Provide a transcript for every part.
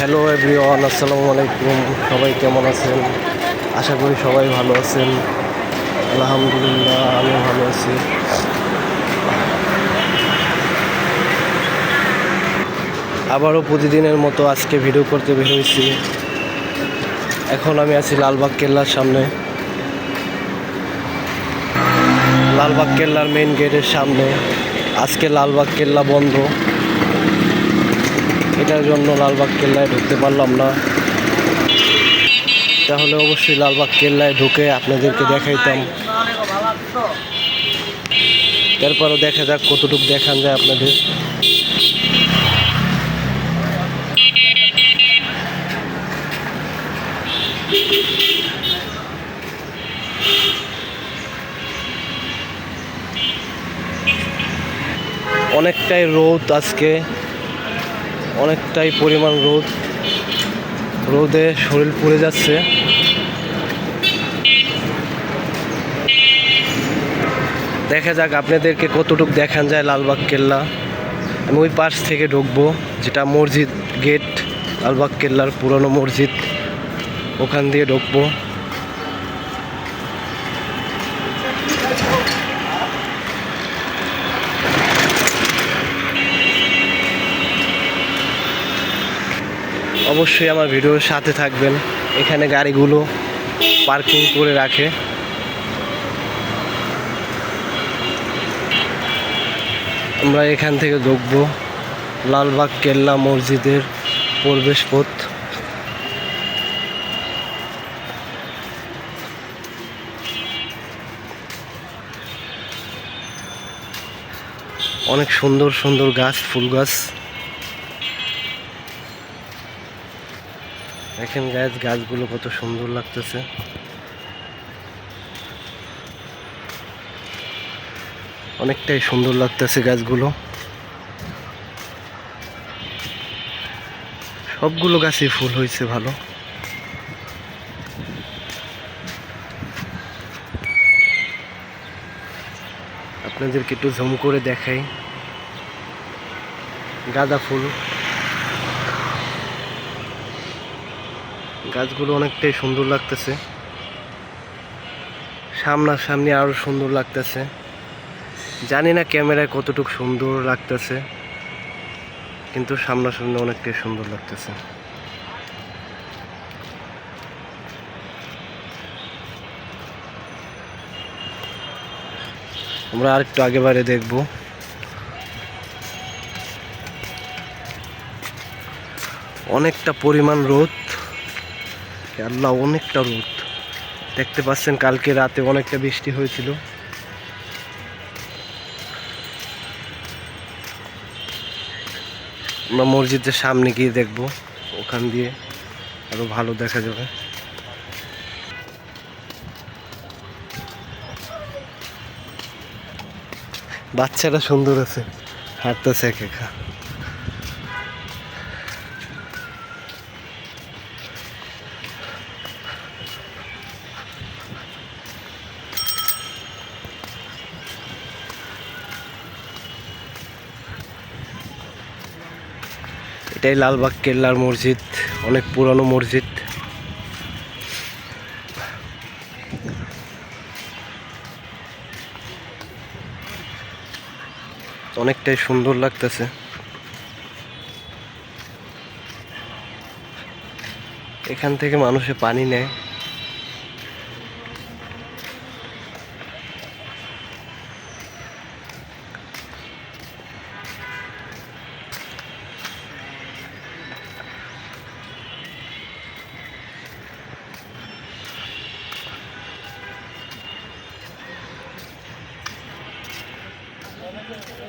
Hello everyone আসসালামু আলাইকুম সবাই কেমন আছেন? আশা করি সবাই ভালো আছেন। আলহামদুলিল্লাহ আমি ভালো আছি। আবারও প্রতিদিনের মতো আজকে ভিডিও করতে বের হয়েছি। এখন আমি আছি লালবাগ কেল্লার সামনে। লালবাগ কেল্লার মেন গেটের সামনে। আজকে লালবাগ কেল্লা বন্ধ। এটার জন্য লালবাগ কেল্লায় ঢুকতে পারলাম না। তাহলে অবশ্যই লালবাগ কেল্লায় ঢুকে আপনাদেরকে দেখাইতাম। এরপরও দেখা যাক কতটুকু দেখান যায় আপনাদের। অনেকটাই রোদ আজকে। অনেকটাই পরিমাণ রোদ। রোদে শরীর পুড়ে যাচ্ছে। দেখা যাক আপনাদেরকে কতটুকু দেখান যায় লালবাগ কেল্লা। আমি ওই পাশ থেকে ঢুকবো, যেটা মসজিদ গেট, লালবাগ কেল্লার পুরনো মসজিদ। ওখান দিয়ে ঢুকবো। অবশ্যই আমার ভিডিওর সাথে থাকবেন। এখানে গাড়িগুলো পার্কিং করে রাখে। আমরা এখান থেকে ঢুকবো লালবাগ কেল্লা মসজিদের প্রবেশ পথ অনেক সুন্দর সুন্দর গাছ, ফুল গাছ। দেখেন গাছ গাছগুলো কত সুন্দর লাগতেছে। অনেকটাই সুন্দর লাগতেছে গাছগুলো। সবগুলো গাছে ফুল হয়েছে ভালো। আপনাদেরকে একটু ঝুম করে দেখাই। গাঁদা ফুল। গাছগুলো অনেকটাই সুন্দর লাগতেছে। সামনাসামনি আরও সুন্দর লাগতেছে। জানি না ক্যামেরায় কতটুকু সুন্দর লাগতেছে, কিন্তু সামনাসামনি অনেকটাই সুন্দর লাগতেছে। আমরা আরেকটু আগে বারে দেখব। অনেকটা পরিমাণ রোদ। আল্লাহ অনেকটা রোদ। দেখতে পাচ্ছেন, কালকে রাতে অনেকটা বৃষ্টি হয়েছিল। আমরা মসজিদের সামনে গিয়ে দেখব, ওখান দিয়ে আরও ভালো দেখা যাবে। বাচ্চাটা সুন্দর আছে, হাঁটতেছে একা একা। এটাই লালবাগ কেল্লার মসজিদ, অনেক পুরনো মসজিদ। অনেকটাই সুন্দর লাগতেছে। এখান থেকে মানুষে পানি নেয়। Thank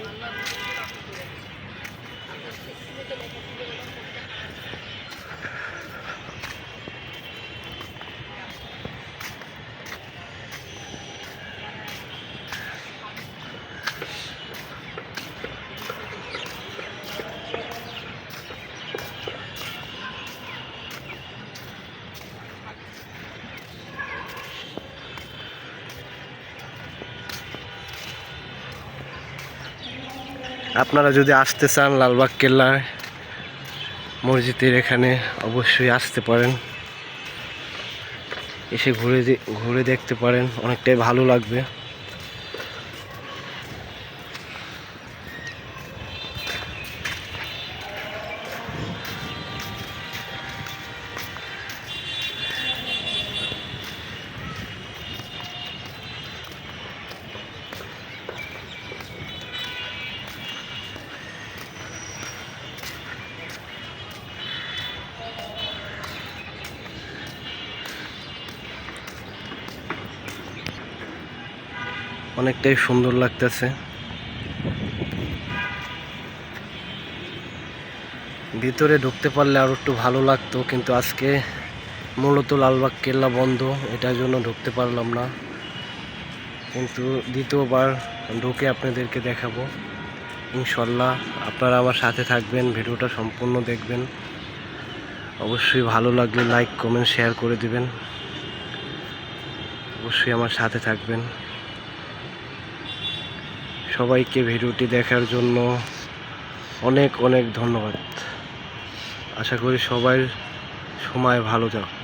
you. আপনারা যদি আসতে চান লালবাগ কেল্লার মসজিদের এখানে অবশ্যই আসতে পারেন। এসে ঘুরে ঘুরে দেখতে পারেন, অনেকটাই ভালো লাগবে। অনেকটাই সুন্দর লাগতেছে। ভিতরে ঢুকতে পারলে আরও একটু ভালো লাগতো, কিন্তু আজকে মূলত লালবাগ কেল্লা বন্ধ, এটার জন্য ঢুকতে পারলাম না। কিন্তু দ্বিতীয়বার ঢুকে আপনাদেরকে দেখাবো। ইনশাল্লাহ আপনারা আমার সাথে থাকবেন, ভিডিওটা সম্পূর্ণ দেখবেন। অবশ্যই ভালো লাগলে লাইক, কমেন্ট, শেয়ার করে দিবেন। অবশ্যই আমার সাথে থাকবেন। সবাইকে ভিডিওটি দেখার জন্য অনেক অনেক ধন্যবাদ। আশা করি সবাই সময় ভালো যাক।